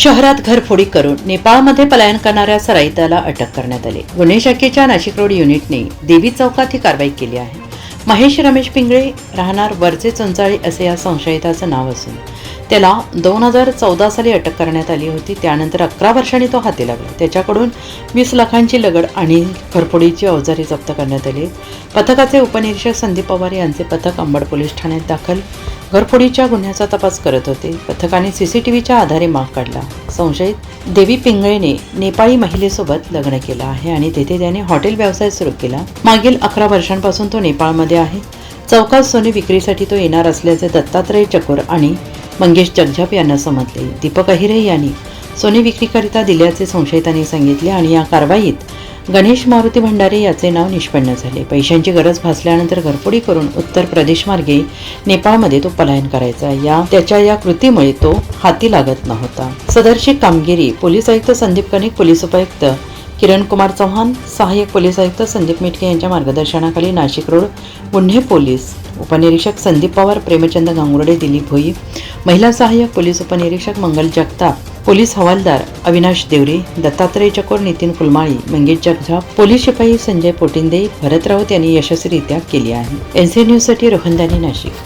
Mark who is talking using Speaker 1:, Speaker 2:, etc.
Speaker 1: शहरात घरफोडी करून नेपाळमध्ये पलायन करणाऱ्या सराईताला अटक करण्यात आली. गुन्हे शाखेच्या नाशिक रोड युनिटने देवी चौकात ही कारवाई केली आहे. महेश रमेश पिंगळे राहणार वरचे चंचाळी असे या संशयिताचं नाव असून त्याला दोन हजार चौदा साली अटक करण्यात आली होती. त्यानंतर अकरा वर्षांनी तो हाती लागला. त्याच्याकडून वीस लाखांची लगड आणि घरफोडीची अवजारे जप्त करण्यात आली. पथकाचे उपनिरीक्षक संदीप पवार यांचे पथक अंबड पोलीस ठाण्यात दाखल घरफोडीच्या गुन्ह्याचा तपास करत होते. पथकाने सीसीटीव्हीच्या आधारे माग काढला. संशयित देवी पिंगळेने नेपाळी महिलेसोबत लग्न केलं आहे आणि तेथे त्याने हॉटेल व्यवसाय सुरू केला. मागील अकरा वर्षांपासून तो नेपाळमध्ये आहे. चौकात सोने विक्रीसाठी तो येणार असल्याचे दत्तात्रय चकोर आणि मंगेश जगजाप यांना समजले. दीपक अहिरे यांनी सोने विक्रीकरिता दिल्याचे संशयितांनी सांगितले आणि या कारवाईत गणेश मारुती भंडारे याचे नाव निष्पन्न झाले. पैशांची गरज भासल्यानंतर घरफोडी करून उत्तर प्रदेश मार्गे नेपाळमध्ये तो पलायन करायचा. या त्याच्या या कृतीमुळे तो हाती लागत नव्हता. सदरची कामगिरी पोलीस आयुक्त संदीप कनिक पोलीस उपायुक्त किरण कुमार चव्हाण सहाय्यक पोलीस आयुक्त संदीप मिटके यांच्या मार्गदर्शनाखाली नाशिक रोड गुन्हे पोलीस उपनिरीक्षक संदीप पवार प्रेमचंद गांगुर्डे दिलीप भोई महिला सहाय्यक पोलीस उपनिरीक्षक मंगल जगताप पोलीस हवालदार अविनाश देवरे दत्तात्रय चकोर नितीन फुलमाळी मंगेश जगझाप पोलीस शिपाई संजय पोटिंदे भरत राऊत यांनी यशस्वीरित्या केली आहे. एनसी न्यूजसाठी रोहनदानी नाशिक.